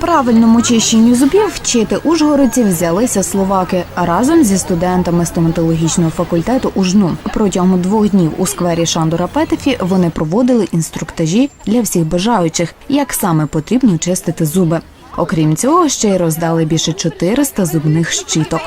Правильному чищенню зубів вчити ужгородців взялися словаки разом зі студентами стоматологічного факультету УЖНУ. Протягом двох днів у сквері Шандора Петефі вони проводили інструктажі для всіх бажаючих, як саме потрібно чистити зуби. Окрім цього, ще й роздали більше 400 зубних щіток.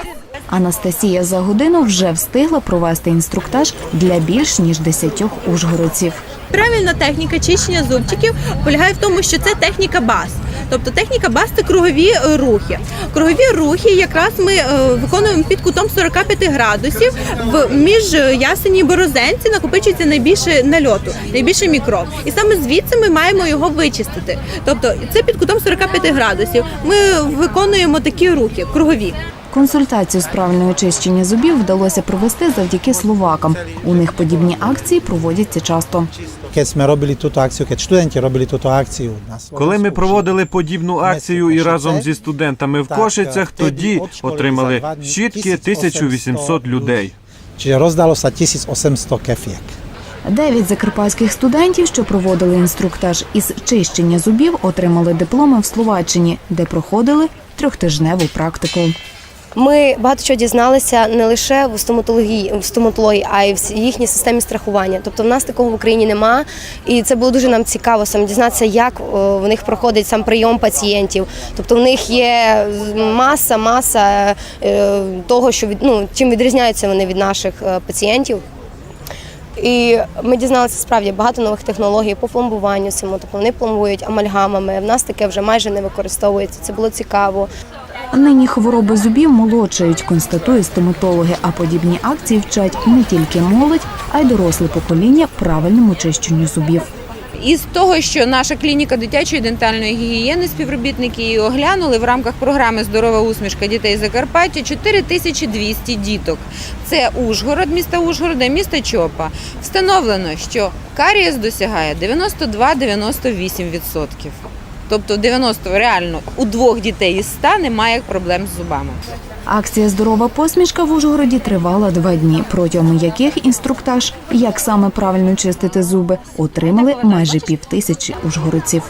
Анастасія за годину вже встигла провести інструктаж для більш ніж 10 ужгородців. Правильна техніка чищення зубчиків полягає в тому, що це техніка бас. Тобто техніка бас це кругові е, рухи. Кругові рухи якраз ми е, виконуємо під кутом 45 градусів. В між ясені борозенці накопичується найбільше нальоту, найбільше мікроб. І саме звідси ми маємо його вичистити. Тобто це під кутом 45 градусів. Ми виконуємо такі рухи кругові. Консультацію з правильного чищення зубів вдалося провести завдяки словакам. У них подібні акції проводяться часто. Robili túto akciu, keď študenti robili túto akciu Коли ми проводили подібну акцію і разом зі студентами в Кошицях, тоді отримали щітки 1800 людей. Rozdalo sa 1800 kefiek. Дев'ять закарпатських студентів, що проводили інструктаж із чищення зубів, отримали дипломи в Словаччині, де проходили трьохтижневу практику. Ми багато чого дізналися не лише в стоматології, в стоматології, а й в їхній системі страхування. Тобто в нас такого в Україні нема, і це було дуже нам цікаво саме дізнатися, як в них проходить сам прийом пацієнтів. Тобто в них є маса, маса е, того, що від ну чим відрізняються вони від наших е, пацієнтів. І ми дізналися справді багато нових технологій по пломбуванню цьому. Тобто вони пломбують амальгамами. В нас таке вже майже не використовується. Це було цікаво. Нині хвороби зубів молодшають, констатують стоматологи, а подібні акції вчать не тільки молодь, а й доросле покоління правильному чищенню зубів. Із того, що наша клініка дитячої дентальної гігієни, співробітники її оглянули в рамках програми Здорова усмішка дітей Закарпаття 4200 діток. Це Ужгород, міста Ужгорода, міста Чопа. Встановлено, що карієс досягає 92-98%. Тобто 90 реально у двох дітей із 100 немає проблем з зубами. Акція Здорова посмішка в Ужгороді тривала два дні, протягом яких інструктаж, як саме правильно чистити зуби, отримали майже півтисячі ужгородців.